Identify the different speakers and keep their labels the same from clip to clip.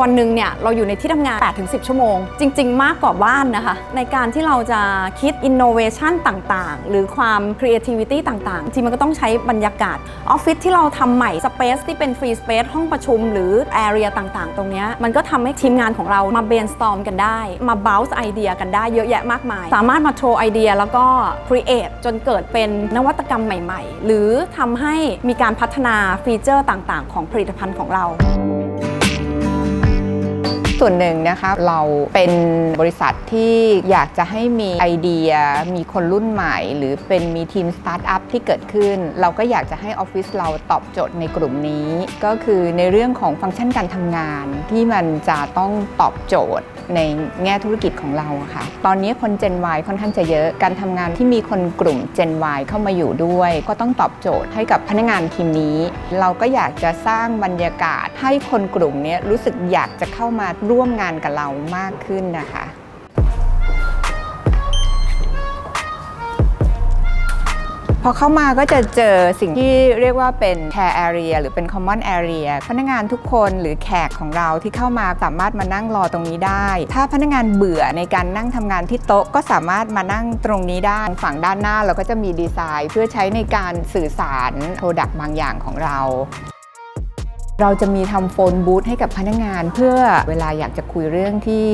Speaker 1: วันหนึ่งเนี่ยเราอยู่ในที่ทำงาน 8-10 ชั่วโมง จริง ๆ มากกว่าบ้านนะคะ ในการที่เราจะคิด innovation ต่างๆ หรือความ creativity ต่างๆจริงมันก็ต้องใช้บรรยากาศออฟฟิศที่เราทำใหม่ space ที่เป็น free space ห้องประชุมหรือ area ต่างๆ ตรงเนี้ยมันก็ทำให้ทีมงานของเรามา brainstorm กันได้ มา bounce ไอเดียกันได้เยอะแยะมากมาย สามารถมาโชว์ไอเดียแล้วก็ create จนเกิดเป็นนวัตกรรมใหม่ ๆ หรือทำให้มีการพัฒนาฟีเจอร์ต่างๆ ของผลิตภัณฑ์ของเรา
Speaker 2: ส่วนหนึ่งนะคะเราเป็นบริษัทที่อยากจะให้มีไอเดีย มีคนรุ่นใหม่ หรือเป็นมีทีมสตาร์ทอัพที่เกิดขึ้น เราก็อยากจะให้ออฟฟิศเราตอบโจทย์ในกลุ่มนี้ ก็คือในเรื่องของฟังก์ชันการทำงานที่มันจะต้องตอบโจทย์ในแง่ธุรกิจของเราะค่ะ ตอนนี้คน Gen Y ค่อนข้างจะเยอะ การทำงานที่มีคนกลุ่ม Gen Y เข้ามาอยู่ด้วย ก็ต้องตอบโจทย์ให้กับพนักงานทีมนี้ เราก็อยากจะสร้างบรรยากาศให้คนกลุ่มนี้รู้สึกอยากจะเข้ามาร่ว่วมงานกับเรามากขึ้นนะคะพอเข้ามาก็จะเจอสิ่งที่เรียกว่าเป็น care area หรือเป็น common area พนักงานทุกคนหรือแขกของเราที่เข้ามาสามารถมานั่งรอตรงนี้ได้ ถ้าพนักงานเบื่อในการนั่งทำงานที่โต๊ะก็สามารถมานั่งตรงนี้ได้ฝั่งด้านหน้าเราก็จะมีดีไซน์ เพื่อใช้ในการสื่อสารโปรดักต์บางอย่างของเรา เราจะมีทำโฟนบูธให้กับพนักงาน เพื่อเวลาอยากจะคุยเรื่องที่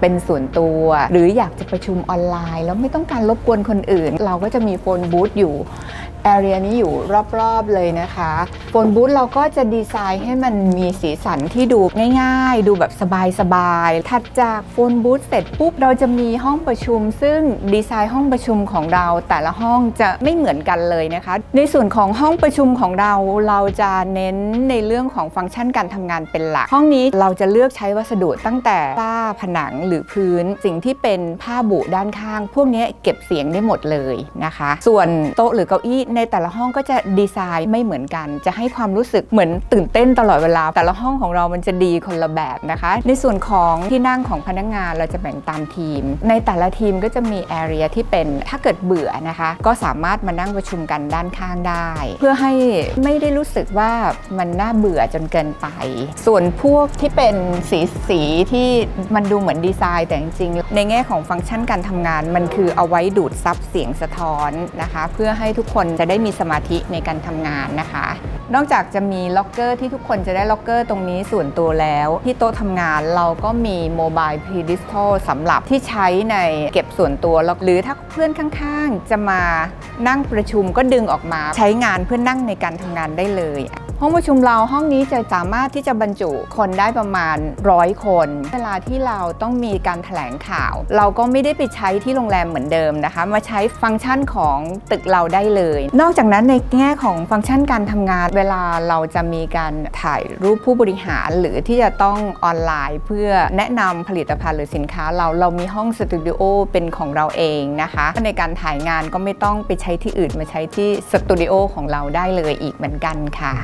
Speaker 2: เป็นส่วนตัว หรืออยากจะประชุมออนไลน์ แล้วไม่ต้องการรบกวนคนอื่น เราก็จะมีโฟนบูธอยู่ แอเรียนี้อยู่รอบๆเลยนะคะโฟนบูธเราก็จะดีไซน์ให้มันมีสีสันที่ดูง่ายๆ ดูแบบสบายๆ ถัดจากโฟนบูธเสร็จปุ๊บ เราจะมีห้องประชุม ซึ่งดีไซน์ห้องประชุมของเรา แต่ละห้องจะไม่เหมือนกันเลยนะคะ ในส่วนของห้องประชุมของเราเราจะเน้นในเรื่องของฟังก์ชันการทำงานเป็นหลัก ห้องนี้เราจะเลือกใช้วัสดุตั้งแต่ฝ้าผนังหรือพื้น สิ่งที่เป็นผ้าบุด้านข้าง พวกนี้เก็บเสียงได้หมดเลยนะคะ ส่วนโต๊ะหรือเก้าอี้ในแต่ละห้องก็จะดีไซน์ไม่เหมือนกัน จะให้ความรู้สึกเหมือนตื่นเต้นตลอดเวลา แต่ละห้องของเรามันจะดีคนละแบบนะคะ ในส่วนของที่นั่งของพนักงานเราจะแบ่งตามทีม ในแต่ละทีมก็จะมีแอเรียที่เป็นถ้าเกิดเบื่อนะคะ ก็สามารถมานั่งประชุมกันด้านข้างได้ เพื่อให้ไม่ได้รู้สึกว่ามันน่าเบื่อจนเกินไป ส่วนพวกที่เป็นสีสีที่มันดูเหมือนดีไซน์แต่จริงๆในแง่ของฟังก์ชันการทำงานมันคือเอาไว้ดูดซับเสียงสะท้อนนะคะ เพื่อให้ทุกคนจะได้มีสมาธิในการทำงานนะคะ นอกจากจะมีล็อกเกอร์ที่ทุกคนจะได้ล็อกเกอร์ตรงนี้ส่วนตัวแล้ว ที่โต๊ะทำงานเราก็มีโมบายพีดิสโทสำหรับที่ใช้ในเก็บส่วนตัวแล้วหรือถ้าเพื่อนข้างๆ จะมานั่งประชุมก็ดึงออกมา ใช้งานเพื่อนั่งในการทำงานได้เลย ห้องประชุมเราห้องนี้จะสามารถที่จะบรรจุคนได้ประมาณร้อยคน เวลาที่เราต้องมีการถแถลงข่าว เราก็ไม่ได้ไปใช้ที่โรงแรมเหมือนเดิมนะคะ มาใช้ฟังก์ชันของตึกเราได้เลย นอกจากนั้นในแง่ของฟังก์ชันการทำงาน เวลาเราจะมีการถ่ายรูปผู้บริหาร หรือที่จะต้องออนไลน์ เพื่อแนะนำผลิตภัณฑ์หรือสินค้าเราเรามีห้องสตูดิโอเป็นของเราเองนะคะ ในการถ่ายงานก็ไม่ต้องไปใช้ที่อื่นมาใช้ที่สตูดิโอของเราได้เลยอีกเหมือนกันค่ะ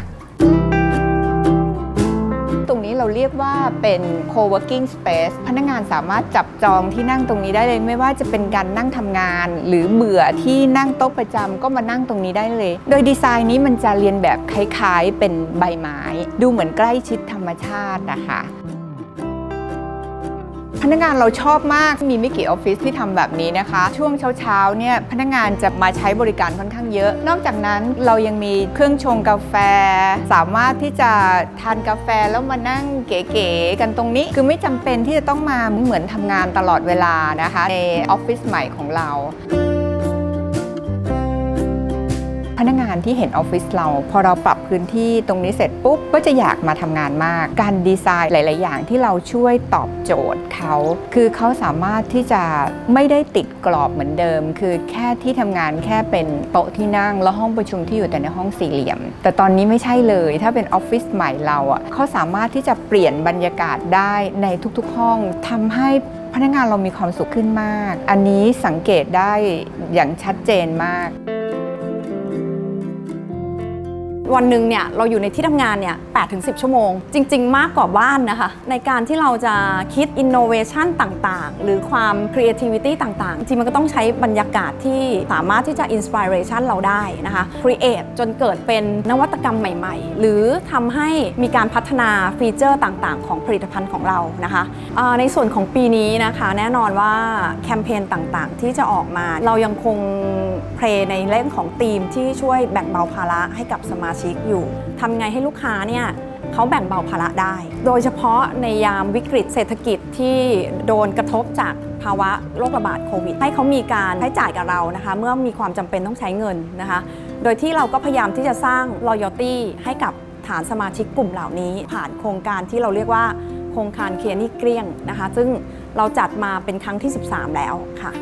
Speaker 2: ตรงนี้เราเรียกว่าเป็น co-working space พนักงานสามารถจับจองที่นั่งตรงนี้ได้เลย ไม่ว่าจะเป็นการนั่งทำงาน หรือเบื่อที่นั่งโต๊ะประจำก็มานั่งตรงนี้ได้เลย โดยดีไซน์นี้มันจะเรียนแบบคล้ายๆ เป็นใบไม้ ดูเหมือนใกล้ชิดธรรมชาตินะคะ พนักงานเราชอบมากมีไม่กี่ออฟฟิศที่ทำแบบนี้นะคะ ช่วงเช้าๆเนี่ยพนักงานจะมาใช้บริการค่อนข้างเยอะ นอกจากนั้นเรายังมีเครื่องชงกาแฟ สามารถที่จะทานกาแฟแล้วมานั่งเก๋ๆกันตรงนี้ คือไม่จำเป็นที่จะต้องมาเหมือนทำงานตลอดเวลานะคะ ในออฟฟิศใหม่ของเรา พนักงานที่เห็นออฟฟิศเรา พอเราปรับพื้นที่ตรงนี้เสร็จปุ๊บก็จะอยากมาทำงานมาก การดีไซน์หลาย ๆ อย่างที่เราช่วยตอบโจทย์เขา คือเขาสามารถที่จะไม่ได้ติดกรอบเหมือนเดิม คือแค่ที่ทำงานแค่เป็นโต๊ะที่นั่ง แล้วห้องประชุมที่อยู่แต่ในห้องสี่เหลี่ยม แต่ตอนนี้ไม่ใช่เลยถ้าเป็นออฟฟิศใหม่เราอะเขาสามารถที่จะเปลี่ยนบรรยากาศได้ในทุก ๆ ห้องทำให้พนักงานเรามีความสุขขึ้นมาก อันนี้สังเกตได้อย่างชัดเจนมาก
Speaker 1: วันหนึ่งเนี่ยเราอยู่ในที่ทำงานเนี่ย8ถึง10ชั่วโมง จริง ๆ มากกว่าบ้านนะคะ ในการที่เราจะคิด innovation ต่างๆ หรือความ creativity ต่างๆ จริงมันก็ต้องใช้บรรยากาศที่สามารถที่จะ inspiration เราได้นะคะ create จนเกิดเป็นนวัตกรรมใหม่ ๆ หรือทำให้มีการพัฒนาฟีเจอร์ต่างๆ ของผลิตภัณฑ์ของเรานะคะในส่วนของปีนี้นะคะแน่นอนว่าแคมเปญต่างๆ ที่จะออกมาเรายังคงเพลในเรื่องของธีมที่ช่วยแบ่งเบาภาระให้กับสมาชิกอยู่ทำไงให้ลูกค้าเนี่ยเขาแบ่งเบาภาระได้ โดยเฉพาะในยามวิกฤตเศรษฐกิจที่โดนกระทบจากภาวะโรคระบาดโควิด ให้เขามีการใช้จ่ายกับเรานะคะ เมื่อมีความจำเป็นต้องใช้เงินนะคะ โดยที่เราก็พยายามที่จะสร้าง loyalty ให้กับฐานสมาชิกกลุ่มเหล่านี้ ผ่านโครงการที่เราเรียกว่าโครงการเคียร์นี่เกลี้ยงนะคะ ซึ่งเราจัดมาเป็นครั้งที่ 13 แล้วค่ะ